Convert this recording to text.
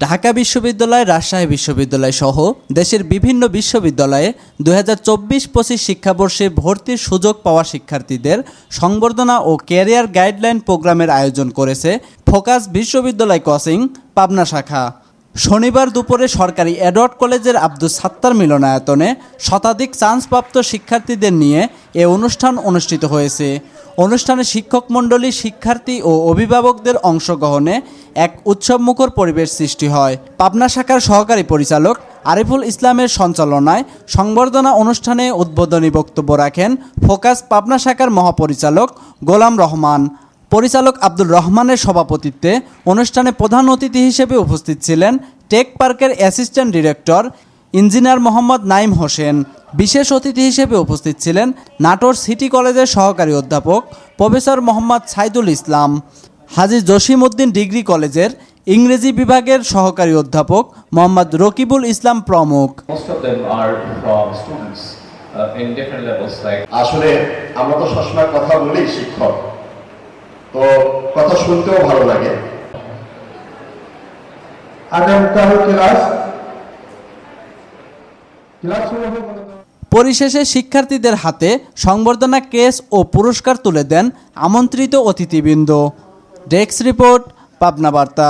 ঢাকা বিশ্ববিদ্যালয়, রাজশাহী বিশ্ববিদ্যালয় সহ দেশের বিভিন্ন বিশ্ববিদ্যালয়ে দু হাজার চব্বিশ পঁচিশ শিক্ষাবর্ষে ভর্তির সুযোগ পাওয়া শিক্ষার্থীদের সংবর্ধনা ও ক্যারিয়ার গাইডলাইন প্রোগ্রামের আয়োজন করেছে ফোকাস বিশ্ববিদ্যালয় কসিং পাবনা শাখা। শনিবার দুপুরে সরকারি এডওয়ার্ড কলেজের আব্দুল সাত্তার মিলনায়তনে শতাধিক চান্সপ্রাপ্ত শিক্ষার্থীদের নিয়ে এ অনুষ্ঠান অনুষ্ঠিত হয়েছে। অনুষ্ঠানে শিক্ষক মণ্ডলী, শিক্ষার্থী ও অভিভাবকদের অংশগ্রহণে এক উৎসবমুখর পরিবেশ সৃষ্টি হয়। পাবনা শাখার সহকারী পরিচালক আরিফুল ইসলামের সঞ্চালনায় সংবর্ধনা অনুষ্ঠানে উদ্বোধনী বক্তব্য রাখেন ফোকাস পাবনা শাখার মহাপরিচালক গোলাম রহমান। পরিচালক আব্দুল রহমানের সভাপতিত্বে অনুষ্ঠানে প্রধান অতিথি হিসেবে উপস্থিত ছিলেন টেক পার্কের assistant director engineer Mohammad Naim Hossain. বিশেষ অতিথি হিসেবে উপস্থিত ছিলেন নাটোর সিটি কলেজের সহকারী অধ্যাপক প্রফেসর মোহাম্মদ সাইদুল ইসলাম হাজি জসিম উদ্দিন ডিগ্রি কলেজের ইংরেজি বিভাগের সহকারী অধ্যাপক মোহাম্মদ রকিবুল ইসলাম প্রমুখ। Uh, আসলে আমরা তো সবসময় কথা বলি শিক্ষক। তো কথা শুনতেও ভালো লাগে। আগামীকাল ক্লাস। ক্লাস পরিশেষে শিক্ষার্থীদের হাতে সংবর্ধনা কেস ও পুরস্কার তুলে দেন আমন্ত্রিত অতিথিবৃন্দ। ডেস্ক রিপোর্ট, পাবনা বার্তা।